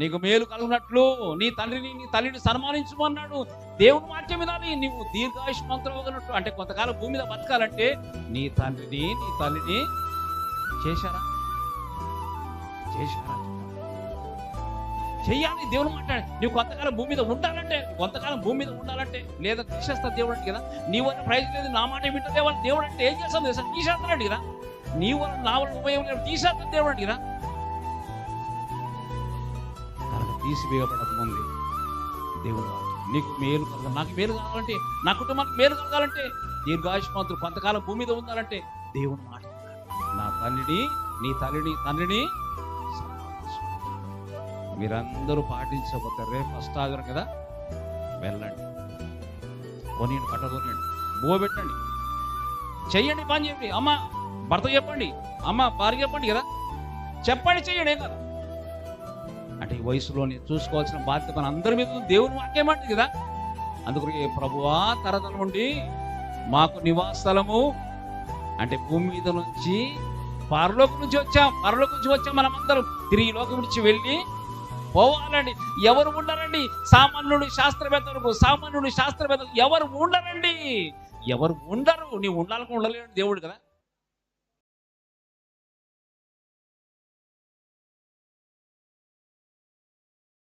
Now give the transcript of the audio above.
నీకు మేలు కలుగునట్లు నీ తండ్రిని నీ తల్లిని సన్మానించమన్నాడు దేవుని వాక్యం వినాలి. నీవు దీర్ఘాయుష్మంతులు అవ్వగలట్టు అంటే కొంతకాలం భూమి మీద బతకాలంటే నీ తండ్రిని నీ తల్లిని చేశారా? చేశారా? చెయ్యాలి. దేవుడు మాట్లాడి. నువ్వు కొంతకాలం భూమి మీద ఉండాలంటే కొంతకాలం భూమి మీద ఉండాలంటే లేదా తీసేస్తా దేవుడు అంటే కదా నీ వల్ల ప్రైజ్ లేదు. నా మాట వింటే దేవుడు దేవుడు అంటే ఏం చేస్తాం తీసేస్తాడు కదా నీ వల్ల నా వల్ల ఉపయోగం లేదు. తీసేస్తాడు దేవుడు అంటే కదా తీసివేయబడకముంది. ముందు దేవుడు నీకు మేలు కలగాలి నాకు మేలు కావాలంటే నా కుటుంబానికి మేలు కలగాలంటే దీర్ఘాయుష్మంతులు కొంతకాలం భూమి మీద ఉండాలంటే దేవుడు మాట నా తల్లిని నీ తల్లిని తండ్రిని మీరందరూ పాటించకపోతే రేపు అష్టాగరం కదా? వెళ్ళండి. కొనియండి పట్టకొనియండి కొనియండి పెట్టండి. చెయ్యండి పని చెప్పండి అమ్మ భర్త చెప్పండి. అమ్మ భార్య చెప్పండి కదా? చెప్పండి చెయ్యండి ఏం కదా. అంటే ఈ వయసులోనే చూసుకోవాల్సిన బాధ్యత మన అందరి మీద దేవుని వాక్యం అంటే కదా. అందుకని ప్రభువా తరతల నుండి మాకు నివాసస్థలము. అంటే భూమి మీద నుంచి పరలోకం నుంచి వచ్చాం. పరలోకం నుంచి వచ్చాం మనమందరం. తిరిగి లోకం నుంచి వెళ్ళి పోవాలండి. ఎవరు ఉండరండి? సామాన్యుడు శాస్త్రవేత్తలకు సామాన్యుడు శాస్త్రవేత్తలకు ఎవరు ఉండరండి? ఎవరు ఉండరు. నీవు ఉండాలని ఉండలేడు దేవుడు కదా.